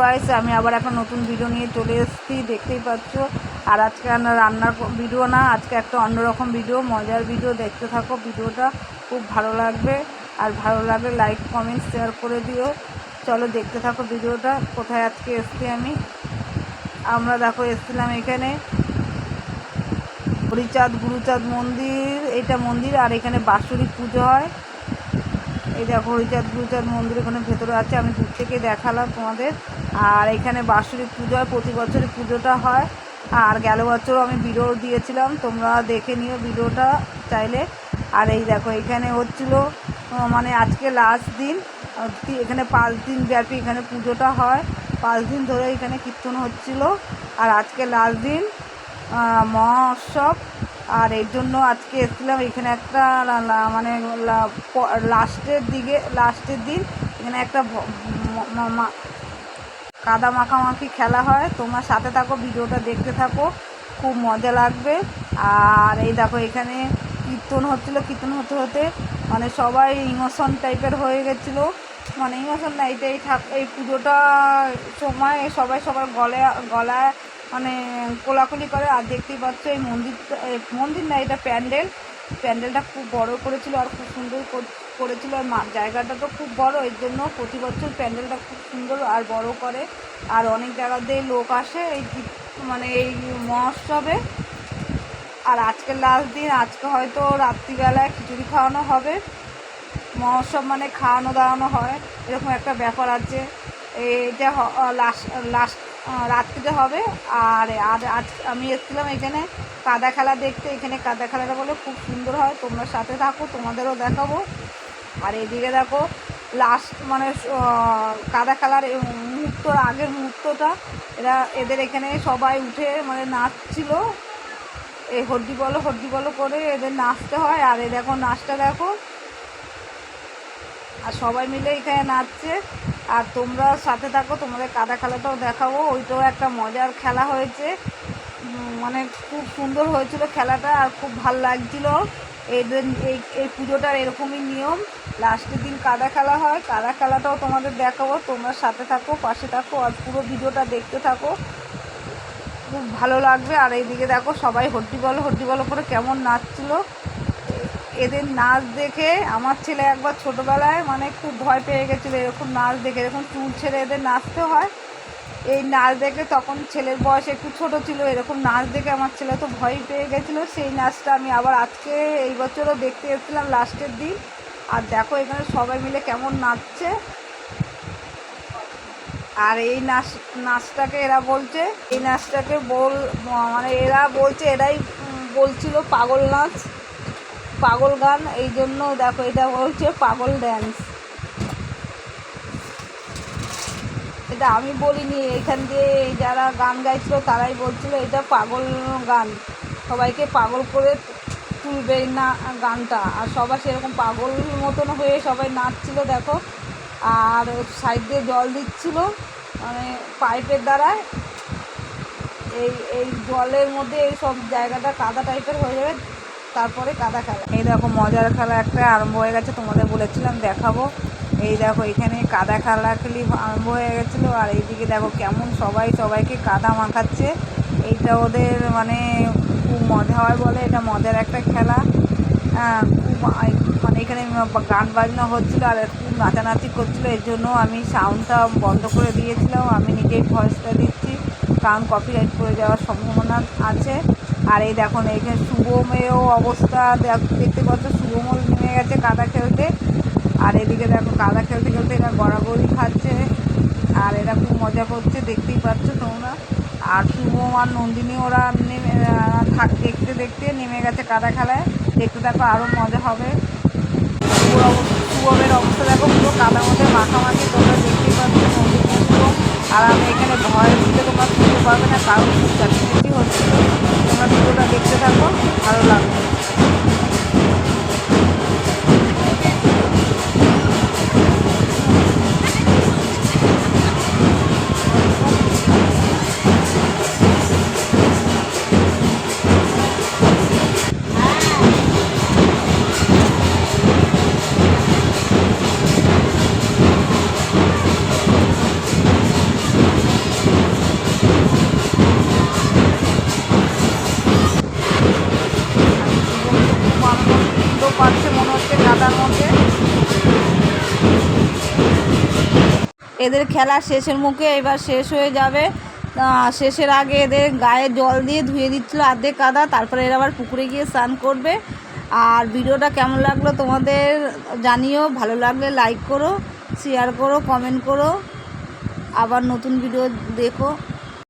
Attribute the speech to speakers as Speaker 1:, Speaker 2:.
Speaker 1: Guys আমি আবার একটা নতুন ভিডিও নিয়ে চলে এসেছি, দেখতেই পাচ্ছ। আর আজকে রান্নার ভিডিও না, আজকে একটা অন্যরকম ভিডিও মজার ভিডিও দেখতে থাকো, ভিডিওটা খুব ভালো লাগবে। আর ভালো লাগলে লাইক কমেন্ট শেয়ার করে দিও। চলো দেখতে থাকো ভিডিওটা, কোথায় আজকে এসছি আমি। আমরা দেখো, এসছিলাম এখানে। হরিচাঁদ, গুরুচাঁদ মন্দির, এটা মন্দির, আর এখানে বাৎসরিক পুজো হয়। এই দেখো, হরিচাঁদ, গুরুচাঁদ মন্দির ওখানে ভেতরে আছে, আমি দূর থেকে দেখালাম তোমাদের। আর এখানে বাৎসরিক পুজো হয়, প্রতি বছরই পুজোটা হয়। আর গেল বছরও আমি ভিডিও দিয়েছিলাম, তোমরা দেখে নিও ভিডিওটা চাইলে। আর এই দেখো, এখানে হচ্ছিল মানে আজকে লাস্ট দিন এখানে পাঁচ দিন ব্যাপী এখানে পুজোটা হয়। পাঁচ দিন ধরে এখানে কীর্তন হচ্ছিল। আর আজকে লাস্ট দিন মহোৎসব। আর এর জন্য আজকে এসেছিলাম এখানে একটা মানে লাস্টের দিকে লাস্টের দিন এখানে একটা কাদা মাখামাখি খেলা হয়। তোমার সাথে থাকো, ভিডিওটা দেখতে থাকো। খুব মজা লাগবে। আর এই দেখো, এখানে কীর্তন হচ্ছিল, কীর্তন হতে হতে মানে সবাই ইমোশন টাইপের হয়ে গেছিল। মানে ইমোশন না, এইটাই থাক, এই পুজোটা সময় সবাই সবার গলায় গলায় মানে কোলাকুলি করে। আর দেখতেই পাচ্ছ, এই মন্দিরটা, এই মন্দির না, এটা প্যান্ডেল। প্যান্ডেলটা খুব বড় করেছিল আর খুব সুন্দর কর- করেছিল আর জায়গাটা তো খুব বড়, এর জন্য প্রতি বছর প্যান্ডেলটা খুব সুন্দর আর বড় করে। আর অনেক জায়গাতে লোক আসে এই মানে এই মহোৎসবে। আর আজকে লাস্ট দিন, আজকে হয়তো রাত্রিবেলায় খিচুড়ি খাওয়ানো হবে। মহোৎসব মানে খাওয়ানো দাওয়ানো হয়, এরকম একটা ব্যাপার আছে। এইটা লাস্ট লাস্ট রাত্রিতে হবে। আর আজ আমি এসেছিলাম এখানে কাদা খেলা দেখতে। এখানে কাদা খেলাটা বলে খুব সুন্দর হয়। তোমরা সাথে থাকো, তোমাদেরও দেখাবো। আর এদিকে দেখো লাস্ট মানে কাদা খেলার মুহূর্তর আগের মুহূর্তটা। এরা, এদের এখানে সবাই উঠে মানে নাচছিল। এই হড্ডি বলো হড্ডি বলো করে এদের নাচতে হয়। আর এ দেখো, নাচটা দেখো। আর সবাই মিলে এখানে নাচছে। আর তোমরা সাথে থাকো, তোমাদের কাদা খেলাটাও দেখাবো। ওইটাও একটা মজার খেলা হয়েছে। মানে খুব সুন্দর হয়েছিল খেলাটা আর খুব ভালো লাগছিল। এদের এই এই পুজোটার এরকমই নিয়ম। লাস্টের দিন কাদা খেলা হয়। কাদা খেলাটাও তোমাদের দেখাবো। তোমরা সাথে থাকো, পাশে থাকো আর পুরো ভিডিওটা দেখতে থাকো। খুব ভালো লাগবে। আর এইদিকে দেখো সবাই হড্ডি বলো হড্ডি বলো করে কেমন নাচছিল। এদের নাচ দেখে আমার ছেলে একবার ছোটোবেলায় মানে খুব ভয় পেয়ে গেছিল এরকম নাচ দেখে, এরকম চুল ছেড়ে এদের নাচতে হয়। এই নাচ দেখে তখন ছেলের বয়স একটু ছোট ছিল, এরকম নাচ দেখে আমার ছেলে তো ভয় পেয়ে গেছিল। সেই নাচটা আমি আবার আজকে এই বছরও দেখতে এসেছিলাম লাস্টের দিন। আর দেখো এখানে সবাই মিলে কেমন নাচছে। আর এই নাচ, নাচটাকে এরা বলছে, এই নাচটাকে বল মানে এরা বলছে এরাই বলছিল পাগল নাচ। পাগল গান, এই জন্য দেখো, এটা বলছে পাগল ড্যান্স এটা আমি বলিনি, এখান দিয়ে যারা গান গাইছিল তারাই বলছিল এটা পাগল গান। সবাইকে পাগল করে তুলবে না গানটা। আর সবাই সেরকম পাগল মতন হয়ে সবাই নাচছিল, দেখো। আর সাইড দিয়ে জল দিচ্ছিল মানে পাইপের দ্বারায়। এই এই জলের মধ্যে এই সব জায়গাটা কাদা টাইপের হয়ে যাবে। তারপরে কাদা খেলা। এই দেখো মজার খেলা একটা আরম্ভ হয়ে গেছে তোমাদের বলেছিলাম দেখাবো। এই দেখো এখানে কাদা খেলা খেলি আরম্ভ হয়ে গেছিল আর এইদিকে দেখো কেমন সবাই সবাইকে কাদা মাখাচ্ছে। এইটা ওদের মানে খুব মজা হয় বলে এটা মজার একটা খেলা। আহ, খুব মানে এখানে গান বাজনা হচ্ছিল আর একটু নাচানাচি করছিল এর জন্য আমি সাউন্ডটা বন্ধ করে দিয়েছিলাম। আমি নিজেই ভয়েসটা দিচ্ছি কারণ কপিরাইট করে যাওয়ার সম্ভাবনা আছে। আর এই দেখো না, এখানে শুভমেও অবস্থা দেখতে পাচ্ছ শুভমও নেমে গেছে কাদা খেলতে। আর এদিকে দেখো, কাদা খেলতে খেলতে এরা গড়াগড়ি খাচ্ছে। আর এরা খুব মজা করছে, দেখতেই পাচ্ছ তোমরা। আর শুভম আর নন্দিনী ওরা নেমে দেখতে দেখতে নেমে গেছে কাদা খেলায়। দেখতে দেখো আরও মজা হবে। শুভমের অবস্থা দেখো, পুরো কাদার মধ্যে মাখামাখি তোমরা দেখতেই পাচ্ছ। আর আমি এখানে ভয় দিতে তোমরা শুনতে পারবে না, কারণ খুব চাকরি হচ্ছিল তোমরা ভিডিওটা দেখতে থাকো, ভালো লাগবে। পাচ্ছে মনে হচ্ছে কাদার মধ্যে। এদের খেলা শেষের মুখে এবার শেষ হয়ে যাবে। শেষের আগে এদের গায়ে জল দিয়ে ধুয়ে দিচ্ছিল আর্ধেক কাদা তারপরে এরা আবার পুকুরে গিয়ে স্নান করবে। আর ভিডিওটা কেমন লাগল তোমাদের জানিও, ভালো লাগলে লাইক করো শেয়ার করো কমেন্ট করো। আবার নতুন ভিডিও দেখো।